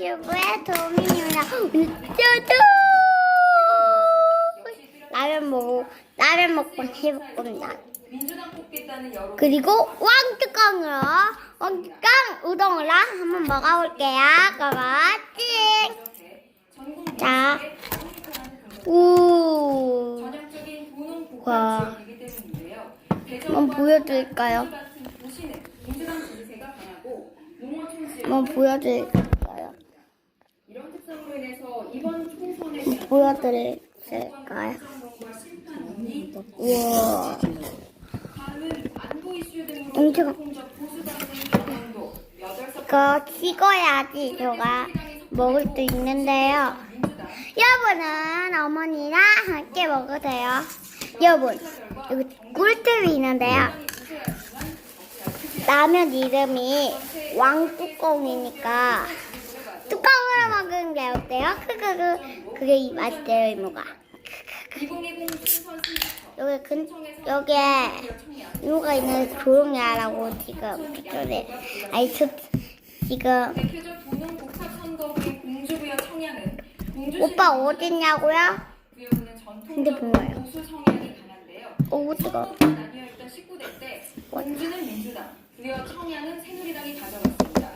유튜브의 도민입니다. 짜잔! 라면 먹고 라면 먹고 여론 그리고 왕뚜껑으로 왕뚜껑 우동으로 한번 먹어볼게요. 국민에게 자. 우. 와. 한번 보여드릴까요? 한번 보여드릴까요? 이런 특성으로 인해서 이번 총선에 대한 보여드릴까요? 우와. 엄청- 이거 식어야지 제가 먹을 수 있는데요. 여러분은 어머니랑 함께 먹으세요. 여러분, 여기 꿀팁이 있는데요. 라면 이름이 왕뚜껑이니까 뚜껑으로 먹으면 게 어때요? 크크크 그게 이 맛있대요 이모가. 2020 총선 승리처 여기 근 여기에 이모가 있는 조용히 하라고 지금 아니 저 지금 오빠 어딨냐고요? 성향이 강한데요. 오 뜨거. 19대 때 공주는 민주당, 부여 청양은 새누리당이 가져갔습니다.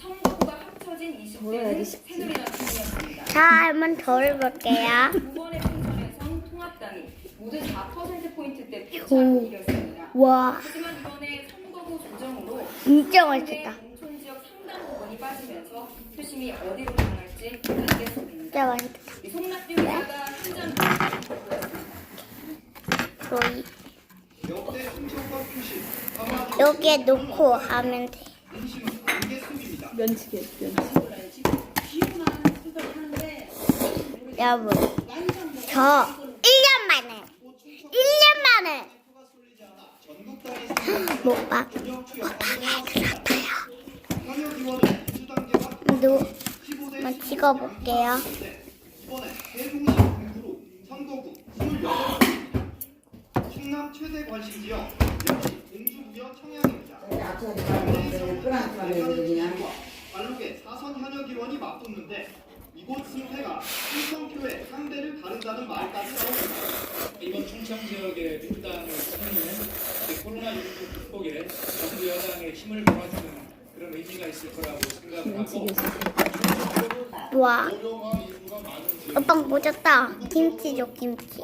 선거구가 합쳐진 20대는 새누리당 편이었습니다. 자 한번 더 해볼게요. 이번의 총선에선 통합당이 모두 4%포인트대 오. 이겼습니다. 와 하지만 이번에 선거구 조정으로 진짜 맛있다. 농촌 지역 상당 부분이 빠지면서 표심이 어디로 향할지. 진짜 맛있다. 이 송낙준 기자가 표심 한마디 여기에 놓고 하면 돼. 민심은 안개 속입니다. 면치기 면치. 여러분, 저 1년 만에, 1년 만에 먹방 전역 투여 그렇다요. 15대 한번 찍어볼게요. 이번에 대동시 공구로 선거구 28개입니다. 충남 최대 관심 지역 역시 공주부여 청양입니다. 말 룩의 사선 현역 의원이 맞붙는데 이곳 승패가 충청표의 상대를 다룬다는 말까지 나옵니다. 이번 충청 지역의 민주당을 찾는 코로나19 극복에 정부 여당의 힘을 모아주는 그런 의지가 있을 거라고 생각을 하고 와, 오빠 모졌다. 김치 줘, 김치.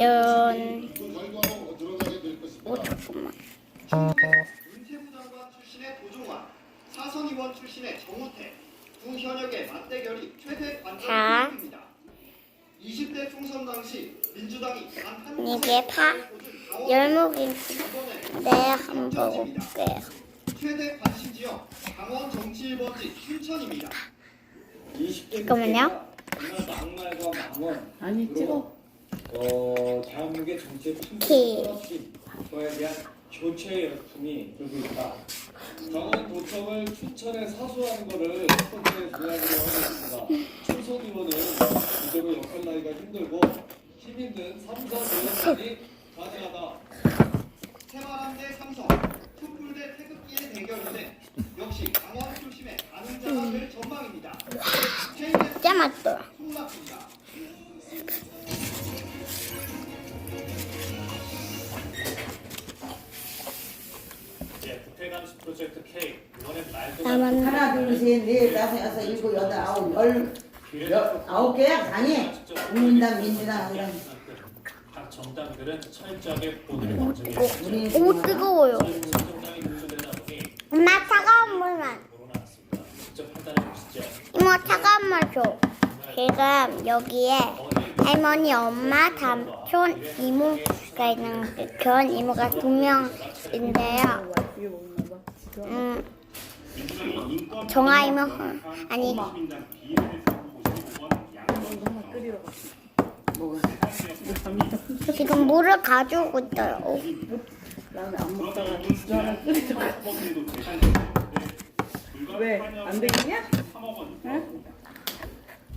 연, 오, 잠깐만. 문체부 장관 출신의 도종환, 사선 의원 출신의 정우태 두 현역의 맞대결이 최대 자. 관전입니다. 20대 총선 당시 민주당이 단한 이게 파, 열무김치. 네, 한번 먹어볼게요. 최대 관심 지역 강원 정치 1번지 춘천입니다. 잠깐만요. 아니 찍어. 어, 대한민국의 정치의 큰 키. 떨어진 그거에 대한 교체의 열풍이 불고 있다. 정원 도청을 춘천에 사수하는 거를 첫 번째 도약으로 하고 있습니다. 춘천 의원은 이대로 역할 나기가 힘들고 힘 있는 삼선 의원까지 가지하다. 새마람 대 삼성, 촛불 대 태극기의 대결인데 역시 강원 출신의 가능자가 될 전망입니다. 진짜 맛있더라. 송락입니다. 나만 하나 둘셋넷 다섯 여섯 일곱 여덟 아홉 열 여- 아홉 개야 당이 국민당 민주당 이런 각 정당들은 철저하게 보도를 검증해 우리 오, 뜨거워요. 정당이 공조되다 보니 엄마 차가운 물만. 코로나왔습니다. 직접 판단해 보시죠. 이모 차가운 물 줘. 지금 여기에 할머니, 엄마, 삼촌, 이모가 있는 그런 이모가 두 명인데요. 음, 정아 이모 아니. 지금 물을 가져오고 있어요. 안 먹다가 가. 왜? 안 되겠냐?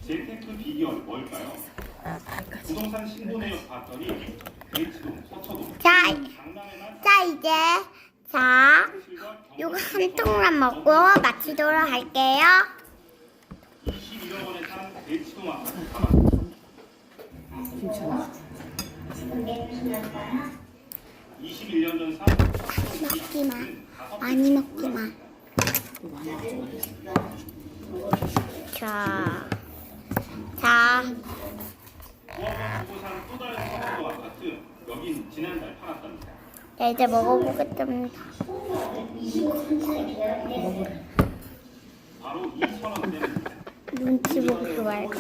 재테크 비결 뭘까요? 부동산 신고 내역 봤더니 H동, 서초동, 자, 자 이제 자 이거 한 통만 먹고 마치도록 할게요. 1억 원에 산 대치동 아파트 가만 괜찮아. 21년 전 산. 먹지 마. 많이 먹지 마. 자, 자, 9억원 주고 산또 다른 서초도 아파트 여긴 지난달 팔았답니다. 자 이제 먹어보겠습니다. 눈치 보지 말고.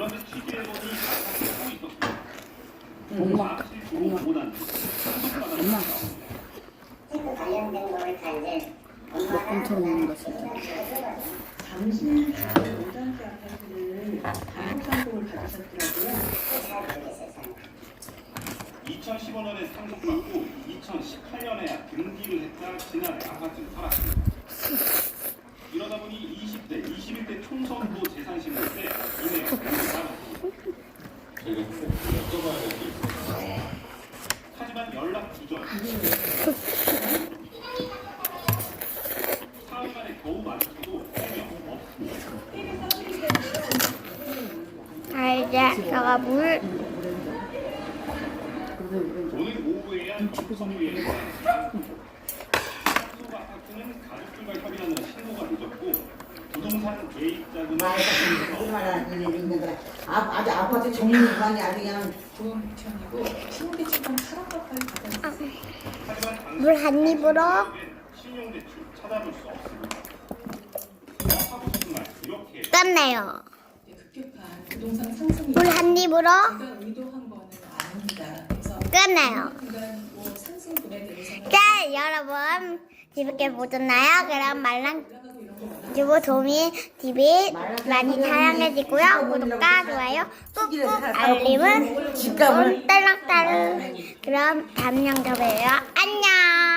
아파트 하고 있었습니다. 엄마. 못한 엄마. 엄청 먹는 거 진짜. 아파트를 단독상품을 받으셨더라고요. 2015년에 상속받고 2018년에 등기를 했다 지난해 아파트를 팔았습니다. 이러다 보니 20대, 21대 총선도 재산 신고 때 이내. 저희가 꼭 여쭤봐야 될게 있어요. 하지만 연락 두절. 사흘 만에 겨우 마주쳐도 해명 없습니다. 자 이제 제가 물 오늘 오후에야 서류에 상속 아파트는 가족들과 협의하는 신고가 늦었고 부동산 개입 자금을 얼마나 일 이 있는 거야. 아, 아주 아파트 정리관이 아주 그냥 보험 부천이고 신호대출금 8억 가까이 받았어요. 하지만 당시 물한 입으로 끝내요. 부동산 상승이 물 한 입으로 의도한 거는 아닙니다. 그래서 끝내요. 그간 뭐 상승분에 대해서는 자 여러분 재밌게 보셨나요? 그럼 말랑 올라가고 이런 거 원하는 유튜브 도미 TV 많이 사랑해주고요. 구독과 좋아요 꾹꾹 알림은 집값을 딸랑딸랑 그럼 다음 영상에 봬요. 안녕.